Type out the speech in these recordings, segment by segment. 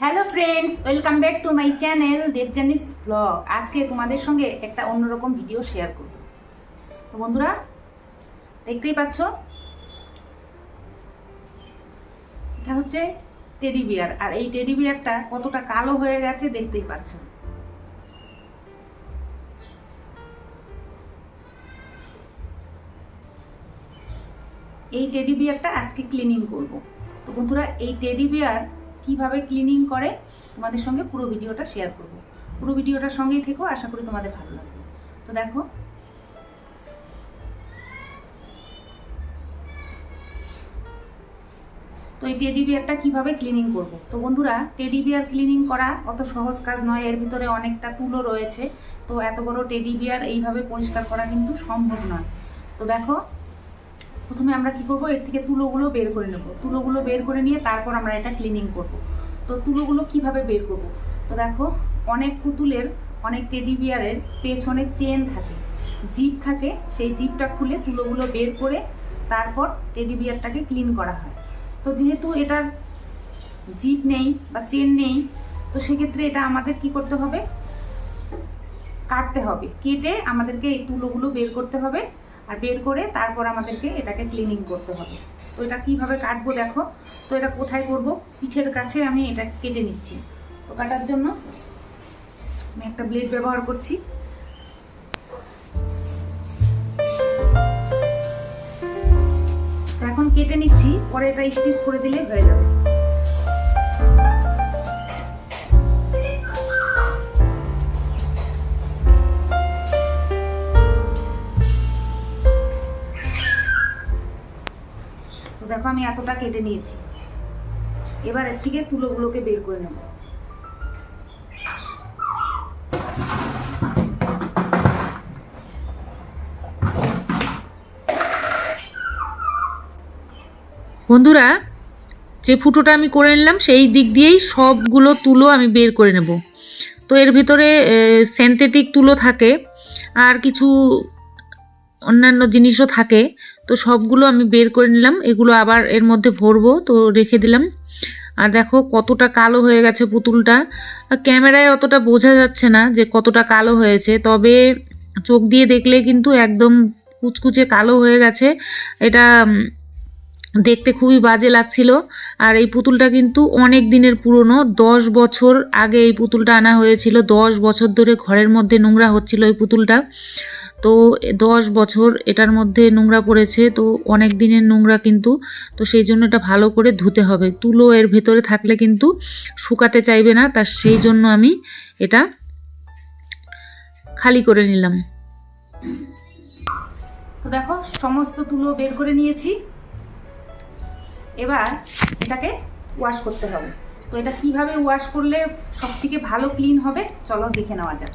Hello friends welcome back to my channel Debjani's blog আজকে তোমাদের সঙ্গে একটা অন্যরকম ভিডিও শেয়ার করব। তো বন্ধুরা, দেখতেই পাচ্ছ? এটা হচ্ছে টেডি বিয়ার আর এই টেডি বিয়ারটা কতটা কালো হয়ে গেছে দেখতেই পাচ্ছ। এই টেডি বিয়ারটা আজকে ক্লিনিং করব। তো বন্ধুরা, এই টেডি বিয়ার কীভাবে ক্লিনিং করে, তোমাদের সঙ্গে পুরো ভিডিওটা শেয়ার করব। পুরো ভিডিওটার সঙ্গেই থেকো, আশা করি তোমাদের ভালো লাগবে। তো দেখো। তো এই টেডি বিয়ারটা কীভাবে ক্লিনিং করব? তো বন্ধুরা টেডি বিয়ার ক্লিনিং করা অত সহজ কাজ নয়, এর ভিতরে অনেকটা তুলো রয়েছে। তো এত বড় টেডি বিয়ার এইভাবে পরিষ্কার করা কিন্তু সম্ভব নয়। তো দেখো প্রথমে আমরা কি করব? এর থেকে তুলোগুলো বের করে নেব। তুলোগুলো বের করে নিয়ে তারপর আমরা এটা ক্লিনিং করব। তো তুলোগুলো কীভাবে বের করব? তো দেখো, অনেক পুতুলের, অনেক টেডি বিয়ারের পেছনে চেন থাকে। জিপ থাকে, সেই জিপটা খুলে তুলোগুলো বের করে তারপর টেডি বিয়ারটাকে ক্লিন করা হয়। তো যেহেতু এটার জিপ নেই বা চেন নেই, তো সেক্ষেত্রে এটা আমাদের কি করতে হবে? কাটতে হবে। কেটে আমাদেরকে এই তুলোগুলো বের করতে হবে। আর বের করে তারপর আমাদেরকে এটাকে ক্লিনিং করতে হবে। তো এটা কীভাবে কাটবো দেখো? তো এটা কোথায় করব? পিঠের কাছে আমি এটা কেটে নিচ্ছি। তো কাটার জন্য আমি একটা ব্লেড ব্যবহার করছি। এখন কেটে নিচ্ছি, পরে এটা স্টিচ করে দিলে হয়ে যাবে। আমি এতটা কেটে নিয়েছি। এবার এর থেকে তুলোগুলোকে বের করে নেব। বন্ধুরা, যে ফুটোটা আমি করে নিলাম, সেই দিক দিয়েই সবগুলো তুলো আমি বের করে নেব। তো এর ভিতরে সিনথেটিক তুলো থাকে, আর কিছু অন্যান্য জিনিসও থাকে। তো সবগুলো আমি বের করে নিলাম। এগুলো আবার এর মধ্যে ভরবো, তো রেখে দিলাম। আর দেখো কতটা কালো হয়ে গেছে পুতুলটা। ক্যামেরায় অতটা বোঝা যাচ্ছে না যে কতটা কালো হয়েছে, তবে চোখ দিয়ে দেখলে কিন্তু একদম কুচকুচে কালো হয়ে গেছে। এটা দেখতে খুবই বাজে লাগছিল। আর এই পুতুলটা কিন্তু অনেক দিনের পুরনো, দশ বছর আগে এই পুতুলটা আনা হয়েছিল। দশ বছর ধরে ঘরের মধ্যে নোংরা হচ্ছিল এই পুতুলটা। তো দশ বছর এটার মধ্যে নোংরা পড়েছে, তো অনেক দিনের নোংরা কিন্তু, তো সেই জন্য এটা ভালো করে ধুতে হবে। তুলো এর ভেতরে থাকলে কিন্তু শুকাতে চাইবে না, তা সেই জন্য আমি এটা খালি করে নিলাম। তো দেখো, সমস্ত তুলো বের করে নিয়েছি। এবার এটাকে ওয়াশ করতে হবে। তো এটা কীভাবে ওয়াশ করলে সব থেকে ভালো ক্লিন হবে? চলো দেখে নেওয়া যাক।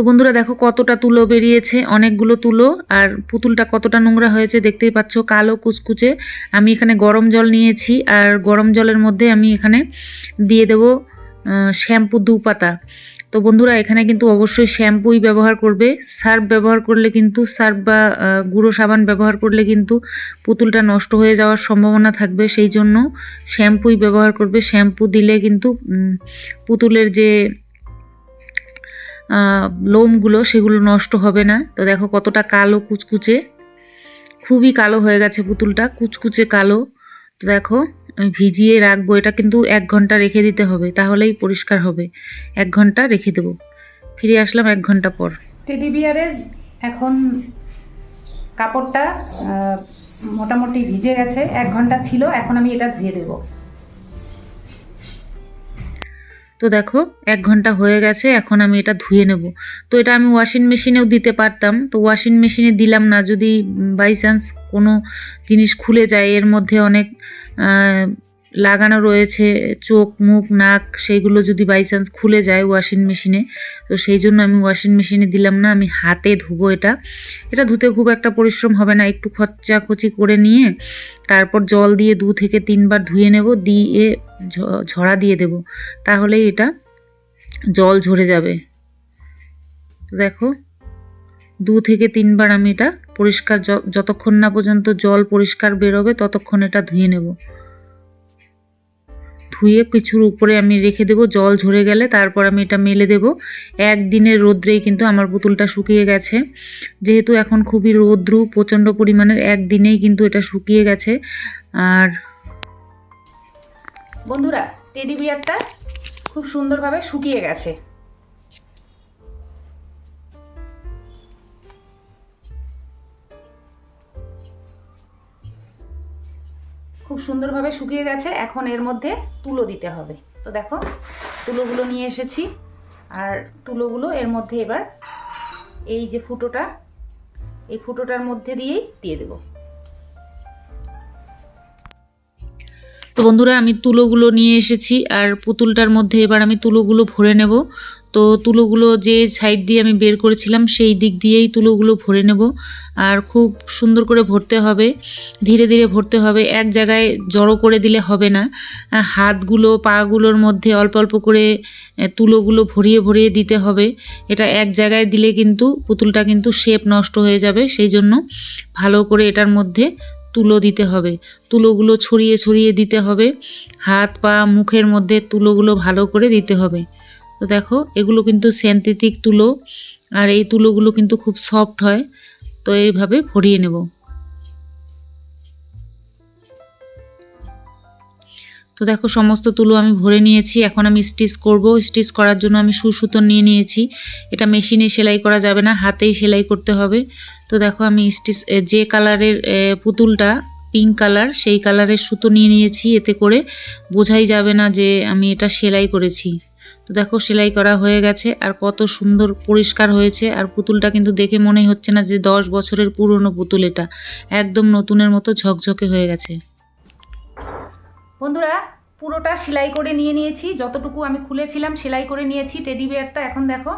তো বন্ধুরা দেখো কতটা তুলো বেরিয়েছে, অনেকগুলো তুলো, আর পুতুলটা কতটা নোংরা হয়েছে দেখতেই পাচ্ছ, কালো কুচকুচে। আমি এখানে গরম জল নিয়েছি, আর গরম জলের মধ্যে আমি এখানে দিয়ে দেব শ্যাম্পু দু পাতা তো বন্ধুরা এখানে কিন্তু অবশ্যই শ্যাম্পুই ব্যবহার করবে, সার্ফ ব্যবহার করলে কিন্তু সার্ফ বা গুঁড়ো সাবান ব্যবহার করলে কিন্তু পুতুলটা নষ্ট হয়ে যাওয়ার সম্ভাবনা থাকবে, সেই জন্য শ্যাম্পুই ব্যবহার করবে। শ্যাম্পু দিলে কিন্তু পুতুলের যে লোমগুলো সেগুলো নষ্ট হবে না। তো দেখো কতটা কালো কুচকুচে। খুবই কালো হয়ে গেছে পুতুলটা, কুচকুচে কালো। তো দেখো, আমি ভিজিয়ে রাখব, এটা কিন্তু এক ঘণ্টা রেখে দিতে হবে, তাহলেই পরিষ্কার হবে। এক ঘণ্টা রেখে দেবো। ফিরে আসলাম এক ঘণ্টা পর। টেডি বিয়ারের এখন কাপড়টা মোটামুটি ভিজে গেছে, এক ঘণ্টা ছিল, এখন আমি এটা ধুয়ে দেবো। তো দেখো, এক ঘণ্টা হয়ে গেছে, এখন আমি এটা ধুয়ে নেব। তো এটা আমি ওয়াশিং মেশিনেও দিতে পারতাম, তো ওয়াশিং মেশিনে দিলাম না। যদি বাই চান্স কোনো জিনিস খুলে যায়, এর মধ্যে অনেক লাগানো রয়েছে, চোখ, মুখ, নাক সেইগুলো যদি বাই চান্স খুলে যায় ওয়াশিং মেশিনে তো সেই জন্য আমি ওয়াশিং মেশিনে দিলাম না, আমি হাতে ধুবো এটা। এটা ধুতে খুব একটা পরিশ্রম হবে না, একটু খরচাখচি করে নিয়ে তারপর জল দিয়ে দু থেকে তিনবার ধুয়ে নেব, দিয়ে ঝরা দিয়ে দেব, তাহলেই এটা জল ঝরে যাবে। দেখো, দু থেকে তিনবার আমি এটা পরিষ্কার যতক্ষণ না পর্যন্ত জল পরিষ্কার বেরোবে, ততক্ষণ এটা ধুয়ে নেব। ধুয়ে কিছুর উপরে আমি রেখে দেবো, জল ঝরে গেলে তারপর আমি এটা মেলে দেব। একদিনের রোদ্রেই কিন্তু আমার পুতুলটা শুকিয়ে গেছে। যেহেতু এখন খুবই রৌদ্রু, প্রচণ্ড পরিমাণের, একদিনেই কিন্তু এটা শুকিয়ে গেছে। আর বন্ধুরা, টেডি বিয়ারটা খুব সুন্দরভাবে শুকিয়ে গেছে। খুব সুন্দরভাবে শুকিয়ে গেছে। এখন এর মধ্যে তুলো দিতে হবে। তো দেখো, তুলোগুলো নিয়ে এসেছি। আর তুলোগুলো এর মধ্যে এবার এই যে ফুটোটা, এই ফুটোটার মধ্যে দিয়েই দিয়ে দেবো। তো বন্ধুরা, আমি তুলোগুলো নিয়ে এসেছি আর পুতুলটার মধ্যে এবার আমি তুলোগুলো ভরে নেব। তো তুলোগুলো যে সাইড দিয়ে আমি বের করেছিলাম, সেই দিক দিয়েই তুলোগুলো ভরে নেব। আর খুব সুন্দর করে ভরতে হবে, ধীরে ধীরে ভরতে হবে। এক জায়গায় জড়ো করে দিলে হবে না। হাতগুলো, পাগুলোর মধ্যে অল্প অল্প করে তুলোগুলো ভরিয়ে ভরিয়ে দিতে হবে। এটা এক জায়গায় দিলে কিন্তু পুতুলটা কিন্তু শেপ নষ্ট হয়ে যাবে। সেই জন্য ভালো করে এটার মধ্যে তুলো দিতে হবে। তুলোগুলো ছড়িয়ে ছড়িয়ে দিতে হবে। হাত, পা, মুখের মধ্যে তুলোগুলো ভালো করে দিতে হবে। তো দেখো, এগুলো কিন্তু সিনথেটিক তুলো আর এই তুলোগুলো কিন্তু খুব সফট হয়। তো এইভাবে ভরিয়ে নেব। তো দেখো, সমস্ত তুলো আমি ভরে নিয়েছি। এখন আমি স্টিচ করব। স্টিচ করার জন্য আমি সুসুতো নিয়ে নিয়েছি। এটা মেশিনে সেলাই করা যাবে না, হাতেই সেলাই করতে হবে। তো দেখো আমি স্টিচ যে কালারের পুতুলটা পিঙ্ক কালার সেই কালারের সুতো নিয়ে নিয়েছি। এতে করে বোঝাই যাবে না যে আমি এটা সেলাই করেছি। তো দেখো সেলাই করা হয়ে গেছে আর কত সুন্দর পরিষ্কার হয়েছে। আর পুতুলটা কিন্তু দেখে মনেই হচ্ছে না যে দশ বছরের পুরনো পুতুল এটা। একদম নতুনের মতো ঝকঝকে হয়ে গেছে। বন্ধুরা, পুরোটা সেলাই করে নিয়ে নিয়েছি। যতটুকু আমি খুলেছিলাম সেলাই করে নিয়েছি। টেডি বিয়ারটা এখন দেখো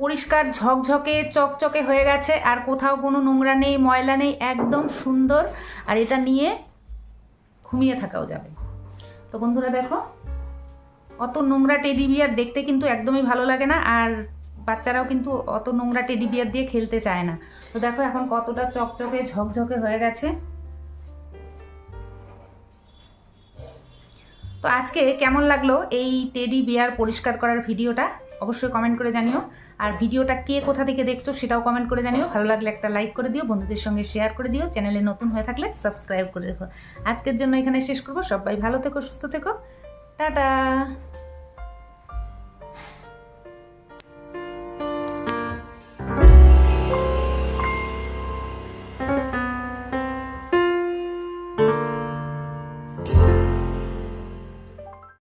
পরিষ্কার ঝকঝকে, চকচকে হয়ে গেছে। আর কোথাও কোনো নোংরা নেই, ময়লা নেই, একদম সুন্দর। আর এটা নিয়ে ঘুমিয়ে থাকাও যাবে। তো বন্ধুরা দেখো, অত নোংরা টেডি বিয়ার দেখতে কিন্তু একদমই ভালো লাগে না। আর বাচ্চারাও কিন্তু অত নোংরা টেডি বিয়ার দিয়ে খেলতে চায় না। তো দেখো এখন কতটা চকচকে, ঝকঝকে হয়ে গেছে। তো আজকে কেমন লাগল এই টেডি বিয়ার পরিষ্কার করার ভিডিওটা? অবশ্যই কমেন্ট করে জানিও। আর ভিডিওটা কে কোথা থেকে দেখছ সেটাও কমেন্ট করে জানিও। ভালো লাগলে একটা লাইক করে দিও, বন্ধুদের সঙ্গে শেয়ার করে দিও। চ্যানেলে নতুন হয়ে থাকলে সাবস্ক্রাইব করে রেখো। আজকের জন্য এখানে শেষ করব। সবাই ভালো থেকো, সুস্থ থেকো। টাটা!